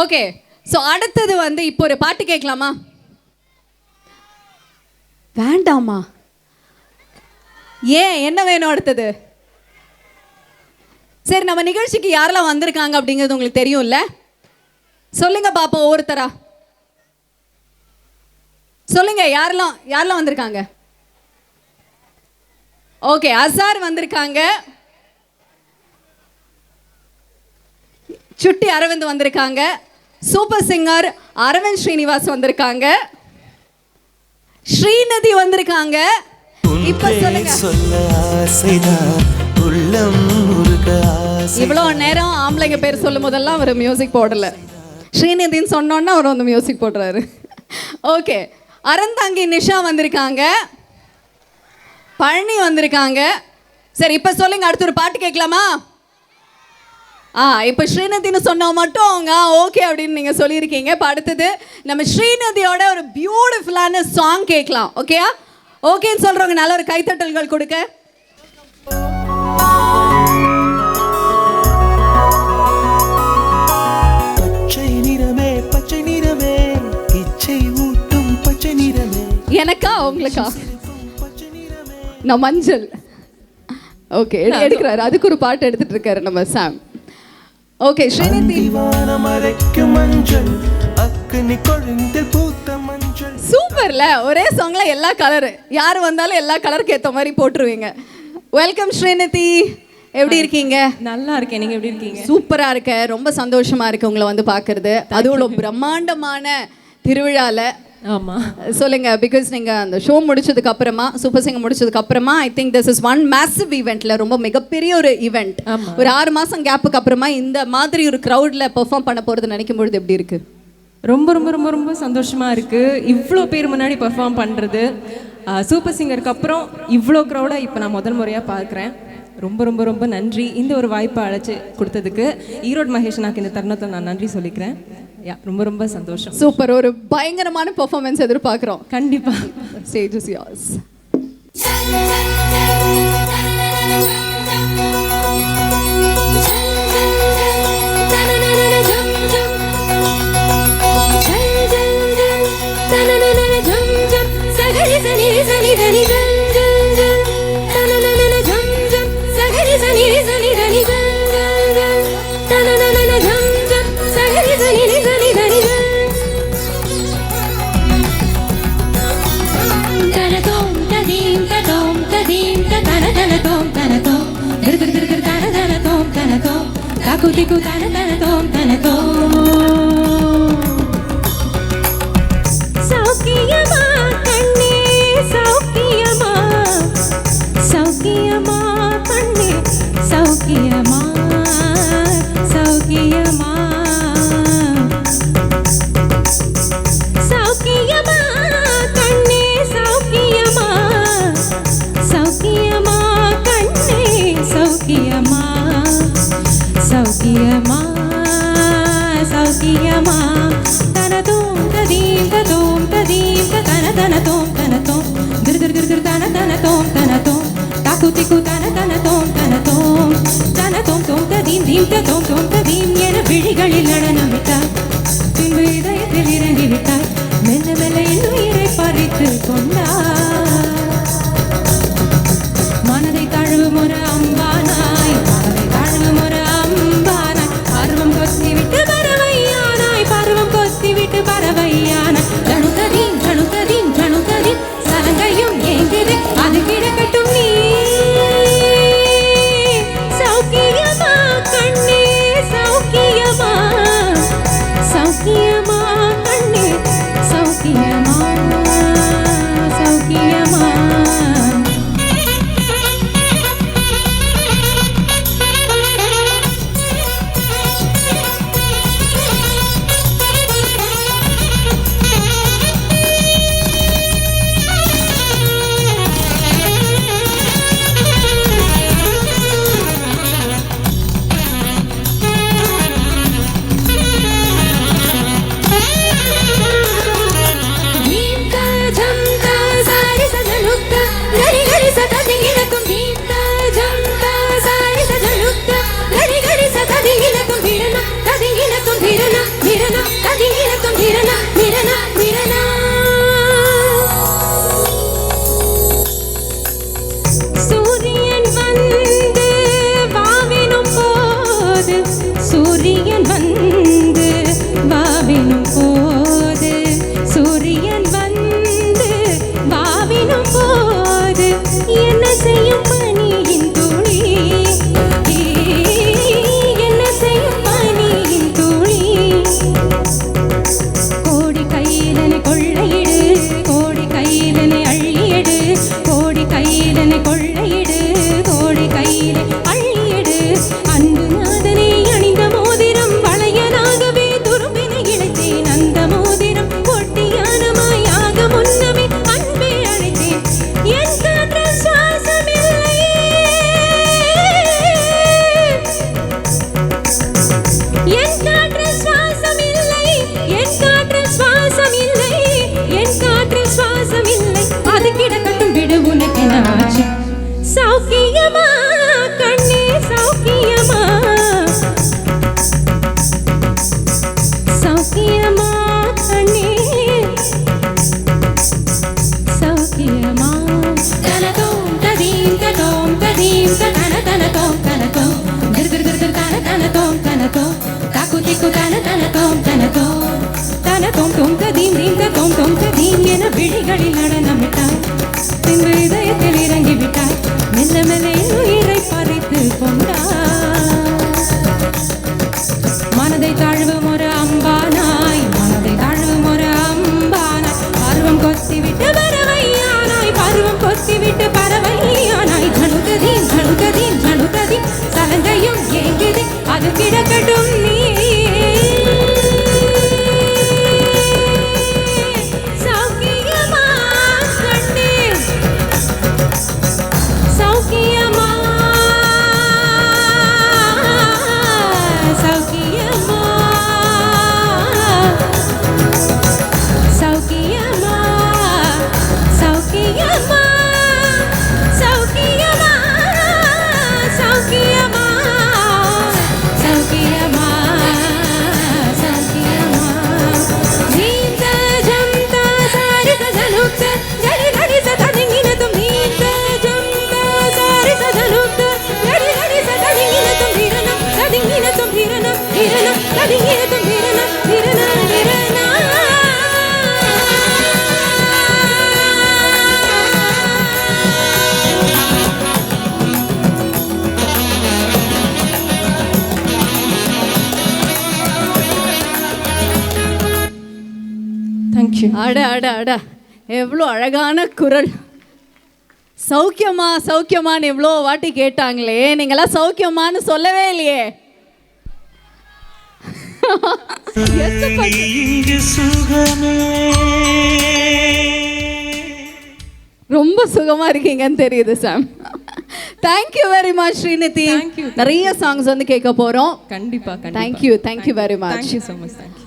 Okay so அடுத்தது வந்து இப்போ ஒரு பாட்டு கேட்கலாமா? வேண்டாமா ஏன் என்ன வேணும் அடுத்தது? சரி நம்ம நிகழ்ச்சிக்கு யாரெல்லாம் வந்திருக்காங்க அப்படிங்கிறது உங்களுக்கு தெரியும்ல? சொல்லுங்க பாப்போம் ஒவ்வொருத்தரா. சொல்லுங்க யாரெல்லாம் யாரெல்லாம் வந்திருக்காங்க? ஓகே அசார் வந்திருக்காங்க. சுட்டி அரவிந்த் வந்திருக்காங்க. சூப்பர் சிங்கர் அரவிந்த் ஸ்ரீனிவாஸ் வந்திருக்காங்க. ஸ்ரீநதி வந்திருக்காங்க. இப்ப இவ்வளோ நேரம் ஆம்பளைங்க பேர் சொல்லும் போதெல்லாம் அவர் மியூசிக் போடல. ஸ்ரீநிதின்னு சொன்னோன்னா அவர் வந்து மியூசிக் போடுறாரு. ஓகே அறந்தாங்கி நிஷா வந்திருக்காங்க. பழனி வந்திருக்காங்க. சரி இப்போ சொல்லுங்க அடுத்து ஒரு பாட்டு கேட்கலாமா? ஆ இப்போ ஸ்ரீநதின்னு சொன்னா மட்டும் அவங்க ஓகே அப்படின்னு நீங்கள் சொல்லியிருக்கீங்க. இப்போ அடுத்தது நம்ம ஸ்ரீநதியோட ஒரு பியூட்டிஃபுல்லான சாங் கேட்கலாம் ஓகேயா ஓகேன்னு சொல்கிறவங்க நல்ல ஒரு கைத்தட்டல்கள் கொடுக்க. எனக்கா உங்களுக்கா? நான் மஞ்சள். ஓகே எடுக்கிறாரு. அதுக்கு ஒரு பாட்டு எடுத்துட்டு இருக்காரு நம்ம சாம். ஓகே ஸ்ரீநிதி திவானம் மறைக்கும் மஞ்சள் அக்னி கொழுந்தில் பூத்த மஞ்சள். சூப்பர்ல. ஒரே சாங்ல எல்லா கலர் யார் வந்தாலும் எல்லா கலருக்கு ஏற்ற மாதிரி போட்டுருவீங்க. வெல்கம் ஸ்ரீநிதி எப்படி இருக்கீங்க? நல்லா இருக்கேன். நீங்க எப்படி இருக்கீங்க? சூப்பரா இருக்க. ரொம்ப சந்தோஷமா இருக்கு உங்களை வந்து பார்க்கிறது. அதுவும் பிரம்மாண்டமான திருவிழால ஆமா. சொல்லுங்க பிகாஸ் நீங்க அந்த ஷோ முடிச்சதுக்கு அப்புறமா சூப்பர் சிங்கர் முடிச்சதுக்கு அப்புறமா I think this is one massive ஈவெண்ட்ல ரொம்ப மிகப்பெரிய ஒரு ஈவெண்ட். ஒரு ஆறு மாசம் கேப்புக்கு அப்புறமா இந்த மாதிரி ஒரு க்ரௌட்ல பெர்ஃபார்ம் பண்ண போறது நினைக்கும் பொழுது எப்படி இருக்கு? ரொம்ப ரொம்ப ரொம்ப ரொம்ப சந்தோஷமா இருக்கு. இவ்வளோ பேர் முன்னாடி பெர்ஃபார்ம் பண்றது. சூப்பர் சிங்கருக்கு அப்புறம் இவ்வளோ க்ரௌடை இப்போ நான் முதல் முறையா பார்க்குறேன். ரொம்ப ரொம்ப ரொம்ப நன்றி. இந்த ஒரு வாய்ப்பை அழைச்சி கொடுத்ததுக்கு. ஈரோடு மகேஷ் நாக்கு இந்த தருணத்தை நான் நன்றி சொல்லிக்கிறேன். யா ரொம்ப ரொம்ப சந்தோஷம். சூப்பர் ஒரு பயங்கரமான பெர்ஃபார்மன்ஸ் எதிர்பார்க்குறோம். கண்டிப்பா. Stage is yours Tiku tana tana tom tana tom சௌக்கியமா சௌக்கியமா. தனதோம் ததீம் ததோம் ததீம் தன தன தோம் தன தோம் கிர் கிர் கிர் கிர் தன தன தோம் தன தோம் தாக்கு திக்கு தன தன தோம் தன தோம் தன தோம் தோம் ததீம் தீம் தோம் தோம் ததீம் என விழிகளில் நடனம் தேங்க்யூ அட அட அட. எவ்வளோ அழகான குரல். சௌக்கியமா சௌக்கியமான்னு எவ்வளோ வாட்டி கேட்டாங்களே. நீங்களாம் சௌக்கியமான்னு சொல்லவே இல்லையே. ரொம்ப சுகமா இருக்கீங்கன்னு தெரியுது Sam thank you very much Srinidhi நிறைய சாங்ஸ் வந்து கேட்க போறோம். கண்டிப்பாக thank you thank you very much so much